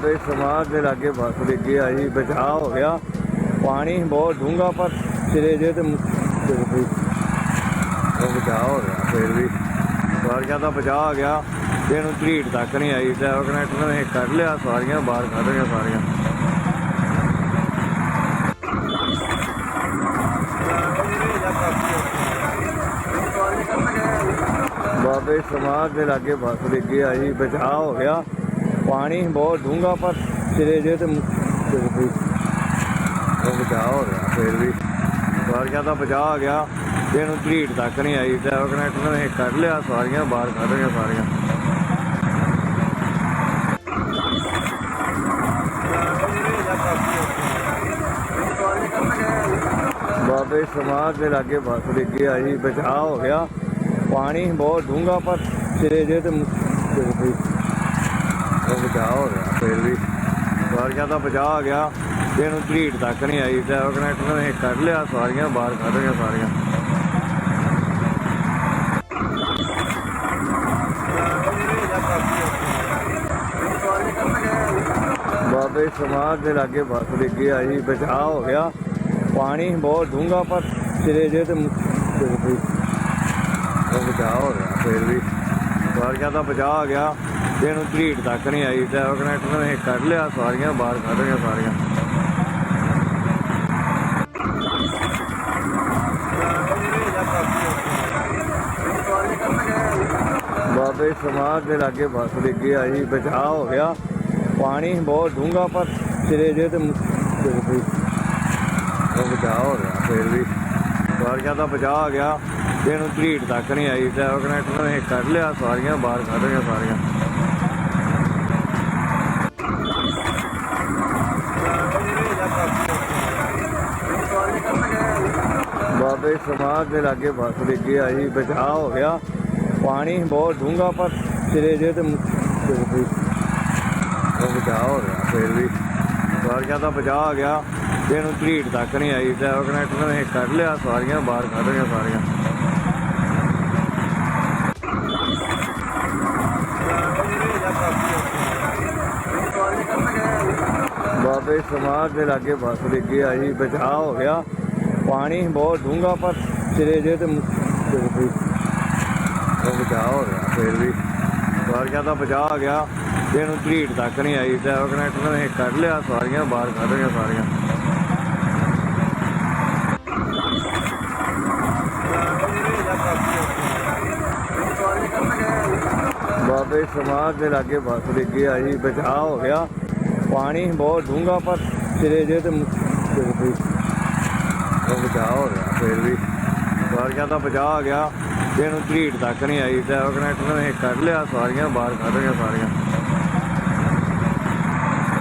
ਬਾਬੇ ਸਮਾਜ ਦੇ ਲਾਗੇ ਬੱਸ ਡਿੱਗੀ ਆਈ ਬਚਾਅ ਹੋ ਗਿਆ। ਪਾਣੀ ਬਹੁਤ ਡੂੰਘਾ, ਪਰ ਸਿਰੇ ਜੇ ਤੇ ਮੁ- ਸਿਰ ਉਹ ਬਚਾਅ ਹੋ ਗਿਆ, ਫਿਰ ਵੀ। ਸਵਾਰੀਆਂ ਦਾ ਬਚਾਅ ਆ ਗਿਆ। ਤੇ ਇਹਨੂੰ ਧੀੜ ਤੱਕ ਨਹੀਂ ਆਈ ਤੇ ਉਹ ਕਨੈਕਟਰ ਨੇ ਕਰ ਲਿਆ, ਸਵਾਰੀਆਂ ਬਾਹਰ ਕੱਢ ਲਿਆ ਸਾਰੀਆਂ। ਬਾਬੇ ਸਮਾਜ ਦੇ ਲਾਗੇ ਬੱਸ ਡਿੱਗੀ ਆਈ ਬਚਾਅ ਹੋ ਗਿਆ। ਪਾਣੀ ਬਹੁਤ ਡੂੰਘਾ, ਪਰ ਸਿਰੇ ਜੇ ਤੇ ਮੁ- ਉਹ ਬਚਾਅ ਹੋ ਗਿਆ, ਫਿਰ ਵੀ। ਸਵਾਰੀਆਂ ਦਾ ਬਚਾਅ ਆ ਗਿਆ। ਤੇ ਇਹਨੂੰ ਧੀੜ ਤੱਕ ਨਹੀਂ ਆਈ ਤੇ ਉਹ ਕਨੈਕਟਰ ਨੇ ਕੱਢ ਲਿਆ, ਸਵਾਰੀਆਂ ਬਾਹਰ ਕੱਢ ਲਿਆ ਸਾਰੀਆਂ। ਬਾਬੇ ਸਮਾਜ ਦੇ ਲਾਗੇ ਬੱਸ ਡਿੱਗੀ ਆਈ, ਬਚਾਅ ਹੋ ਗਿਆ। ਪਾਣੀ ਬਹੁਤ ਡੂੰਘਾ, ਪਰ ਸਿਰੇ ਜੇ ਤੇ ਉਹ ਬਚਾਅ ਹੋ ਗਿਆ, ਫਿਰ ਵੀ ਸਵਾਰੀਆਂ ਦਾ ਬਚਾਅ ਆ ਗਿਆ। ਇਹਨੂੰ ਧੀੜ ਤੱਕ ਨਹੀਂ ਆਈ ਤੇ ਉਹ ਕਨੈਕਟਰ ਨੇ ਕੱਢ ਲਿਆ, ਸਵਾਰੀਆਂ ਬਾਹਰ ਕੱਢ ਲਿਆ ਸਾਰੀਆਂ। ਬਾਬੇ ਸਮਾਜ ਦੇ ਲਾਗੇ ਬੱਸ ਡਿੱਗੀ ਆਈ, ਬਚਾਅ ਹੋ ਗਿਆ। ਪਾਣੀ ਬਹੁਤ ਡੂੰਘਾ, ਪਰ ਸਿਰੇ ਜੇ ਤੇ ਤੇ ਉਹ ਬਚਾਅ ਹੋ ਗਿਆ, ਫਿਰ ਵੀ ਸਵਾਰੀਆਂ ਦਾ ਬਚਾਅ ਆ ਗਿਆ। ਤੇ ਇਹਨੂੰ ਧੀੜ ਤੱਕ ਨਹੀਂ ਆਈ ਤੇ ਕਨੈਕਟਰ ਨੇ ਕੱਢ ਲਿਆ, ਸਾਰੀਆਂ ਬਾਹਰ ਕੱਢ ਲਿਆ ਸਾਰੀਆਂ। ਬਾਬੇ ਸਮਾਜ ਦੇ ਲਾਗੇ ਬੱਸ ਡਿੱਗੀ ਆਈ ਬਚਾਅ ਹੋ ਗਿਆ। ਪਾਣੀ ਬਹੁਤ ਡੂੰਘਾ, ਪਰ ਸਿਰੇ ਜੇ ਤੇ ਉਹ ਬਚਾਅ ਹੋ ਗਿਆ, ਫਿਰ ਵੀ। ਸਵਾਰੀਆਂ ਦਾ ਬਚਾਅ ਆ ਗਿਆ। ਤੇ ਇਹਨੂੰ ਤੱਕ ਨਹੀਂ ਆਈ ਤੇ ਕਨੈਕਟਰ ਨੇ ਕਰ ਲਿਆ, ਸਾਰੀਆਂ ਬਾਹਰ ਕੱਢ ਲਿਆ ਸਾਰੀਆਂ। ਬਾਬੇ ਸਮਾਜ ਦੇ ਲਾਗੇ ਬੱਸ ਡਿੱਗੀ ਆਈ, ਬਚਾਅ ਹੋ ਗਿਆ। ਪਾਣੀ ਬਹੁਤ ਡੂੰਘਾ, ਪਰ ਸਿਰੇ ਜੇ ਤੇ ਉਹ ਬਚਾਅ ਹੋ ਗਿਆ, ਫਿਰ ਵੀ। ਸਾਰੀਆਂ ਦਾ ਬਚਾਅ ਆ ਗਿਆ ਇਹਨੂੰ ਧੀੜ ਤੱਕ ਨਹੀਂ ਆਈ ਤੇ ਕਨੈਕਟਰ ਨੇ ਕਰ ਲਿਆ, ਸਾਰੀਆਂ ਬਾਹਰ ਕੱਢ ਲਿਆ ਸਾਰੀਆਂ ਬਾਬੇ ਸਮਾਜ ਦੇ ਲਾਗੇ ਬੱਸ ਡਿੱਗੀ ਆਈ ਬਚਾਅ ਹੋ ਗਿਆ। ਪਾਣੀ ਬਹੁਤ ਡੂੰਘਾ, ਪਰ ਸਿਰੇ ਜੇ ਤੇ ਉਹ ਬਚਾਅ ਹੋ ਗਿਆ, ਫਿਰ ਵੀ। ਸਵਾਰੀਆਂ ਦਾ ਬਚਾਅ ਆ ਗਿਆ। ਤੇ ਇਹਨੂੰ ਧੀੜ ਤੱਕ ਨਹੀਂ ਆਈ ਤੇ ਉਹ ਕਨੈਕਟਰ ਨੇ ਕੱਢ ਲਿਆ, ਸਵਾਰੀਆਂ ਬਾਹਰ ਕੱਢ ਲਿਆ ਸਾਰੀਆਂ। ਬਾਬੇ ਸਮਾਜ ਦੇ ਲਾਗੇ ਬੱਸ ਡਿੱਗੀ ਆਈ ਬਚਾਅ ਹੋ ਗਿਆ। ਪਾਣੀ ਬਹੁਤ ਡੂੰਘਾ, ਪਰ ਸਿਰੇ ਜੇ ਤੇ ਉਹ ਬਚਾਅ ਹੋ ਗਿਆ, ਫਿਰ ਵੀ ਸਵਾਰੀਆਂ ਦਾ ਬਚਾਅ ਆ ਗਿਆ। ਤੇ ਇਹਨੂੰ ਤੱਕ ਨਹੀਂ ਆਈ ਤੇ ਉਹ ਕਨੈਕਟਰ ਨੇ ਕੱਢ ਲਿਆ, ਸਵਾਰੀਆਂ ਬਾਹਰ ਕੱਢ ਲਿਆ ਸਾਰੀਆਂ।